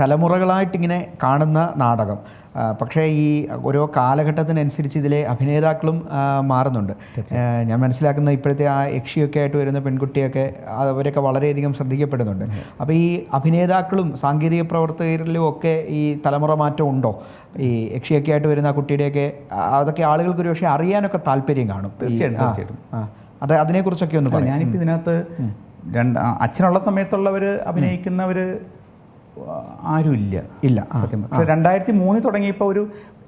തലമുറകളായിട്ടിങ്ങനെ കാണുന്ന നാടകം. പക്ഷേ ഈ ഓരോ കാലഘട്ടത്തിനനുസരിച്ച് ഇതിലെ അഭിനേതാക്കളും മാറുന്നുണ്ട്. ഞാൻ മനസ്സിലാക്കുന്ന ഇപ്പോഴത്തെ ആ യക്ഷിയൊക്കെ ആയിട്ട് വരുന്ന പെൺകുട്ടിയൊക്കെ അവരൊക്കെ വളരെയധികം ശ്രദ്ധിക്കപ്പെടുന്നുണ്ട്. അപ്പോൾ ഈ അഭിനേതാക്കളും സാങ്കേതിക പ്രവർത്തകരിലും ഒക്കെ ഈ തലമുറ മാറ്റം ഉണ്ടോ? ഈ യക്ഷിയൊക്കെ ആയിട്ട് വരുന്ന ആ കുട്ടിയുടെയൊക്കെ അതൊക്കെ ആളുകൾക്ക് ഒരു പക്ഷേ അറിയാനൊക്കെ താല്പര്യം കാണും. തീർച്ചയായിട്ടും. അത് അതിനെക്കുറിച്ചൊക്കെ ഒന്ന് പറയാം. ഞാനിപ്പോൾ ഇതിനകത്ത് രണ്ട് അച്ഛനുള്ള സമയത്തുള്ളവർ അഭിനയിക്കുന്നവർ ആരുമില്ല. ഇല്ല. സത്യം പക്ഷെ രണ്ടായിരത്തി മൂന്നിൽ തുടങ്ങിയപ്പോൾ ഒരു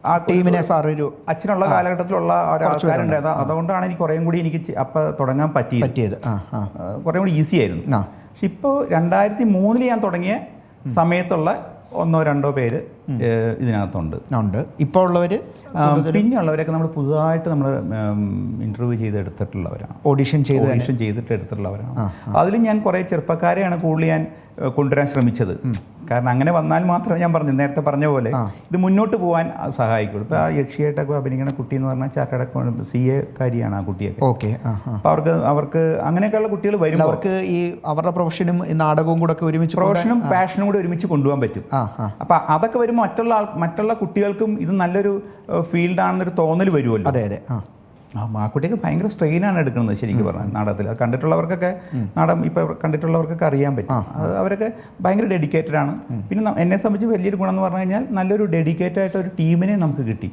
ആ ടീമിനെ സാർ ഒരു അച്ഛനുള്ള കാലഘട്ടത്തിലുള്ള ഒരാൾക്കാരുണ്ട് അത് അതുകൊണ്ടാണ് എനിക്ക് കുറേയും കൂടി എനിക്ക് അപ്പം തുടങ്ങാൻ പറ്റി പറ്റിയത്. ആ ആ. ആ, കുറേ കൂടി ഈസി ആയിരുന്നു. ആ. പക്ഷെ ഇപ്പോൾ രണ്ടായിരത്തി മൂന്നിൽ ഞാൻ തുടങ്ങിയ സമയത്തുള്ള ഒന്നോ രണ്ടോ പേര് ഇതിനകത്തുണ്ട്. ഉണ്ട്. ഇപ്പോൾ ഉള്ളവർ പിന്നെയുള്ളവരൊക്കെ നമ്മൾ പുതുതായിട്ട് നമ്മൾ ഇന്റർവ്യൂ ചെയ്ത് എടുത്തിട്ടുള്ളവരാണ് ഓഡിഷൻ ചെയ്ത് ഓഡിഷൻ ചെയ്തിട്ട് എടുത്തിട്ടുള്ളവരാണ് അതിൽ ഞാൻ കുറേ ചെറുപ്പക്കാരെയാണ് കൂടുതൽ ഞാൻ കൊണ്ടുവരാൻ ശ്രമിച്ചത്. കാരണം അങ്ങനെ വന്നാൽ മാത്രമേ ഞാൻ പറഞ്ഞു നേരത്തെ പറഞ്ഞ പോലെ ഇത് മുന്നോട്ട് പോകാൻ സഹായിക്കുള്ളൂ. ഇപ്പോൾ ആ യക്ഷിയായിട്ടൊക്കെ അഭിനയിക്കുന്ന കുട്ടി എന്ന് പറഞ്ഞാൽ ചാക്കട സി എ കാരിയാണ് ആ കുട്ടിയൊക്കെ. ഓക്കെ അപ്പോൾ അവർക്ക് അവർക്ക് അങ്ങനെയൊക്കെയുള്ള കുട്ടികൾ വരും അവർക്ക് ഈ അവരുടെ പ്രൊഫഷനും നാടകവും കൂടെ ഒക്കെ ഒരുമിച്ച് പ്രൊഫഷനും പാഷനും കൂടെ ഒരുമിച്ച് കൊണ്ടുപോകാൻ പറ്റും. അപ്പോൾ അതൊക്കെ വരുമ്പോൾ മറ്റുള്ള ആൾ മറ്റുള്ള കുട്ടികൾക്കും ഇത് നല്ലൊരു ഫീൽഡാണെന്നൊരു തോന്നൽ വരുമല്ലോ. അതെ അതെ. ആ. ആ കുട്ടിക്ക് ഭയങ്കര സ്ട്രെയിനാണ് എടുക്കുന്നത് ശരിക്കും പറഞ്ഞാൽ നാടകത്തിൽ അത് കണ്ടിട്ടുള്ളവർക്കൊക്കെ നാടകം ഇപ്പോൾ കണ്ടിട്ടുള്ളവർക്കൊക്കെ അറിയാൻ പറ്റും. അത് അവരൊക്കെ ഭയങ്കര ഡെഡിക്കേറ്റഡ് ആണ്. പിന്നെ എന്നെ സംബന്ധിച്ച് വലിയൊരു ഗുണം എന്ന് പറഞ്ഞു കഴിഞ്ഞാൽ നല്ലൊരു ഡെഡിക്കേറ്റഡ് ആയിട്ട് ഒരു ടീമിനെ നമുക്ക് കിട്ടി.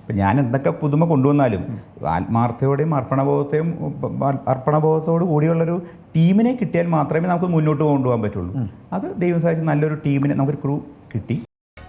ഇപ്പം ഞാൻ എന്തൊക്കെ പുതുമ കൊണ്ടുവന്നാലും ആത്മാർത്ഥയോടെയും അർപ്പണബോധത്തെയും അർപ്പണബോധത്തോടു കൂടിയുള്ളൊരു ടീമിനെ കിട്ടിയാൽ മാത്രമേ നമുക്ക് മുന്നോട്ട് കൊണ്ടുപോകാൻ പറ്റുള്ളൂ. അത് ദൈവം സഹായിച്ച് നല്ലൊരു ടീമിനെ നമുക്കൊരു ക്രൂ കിട്ടി.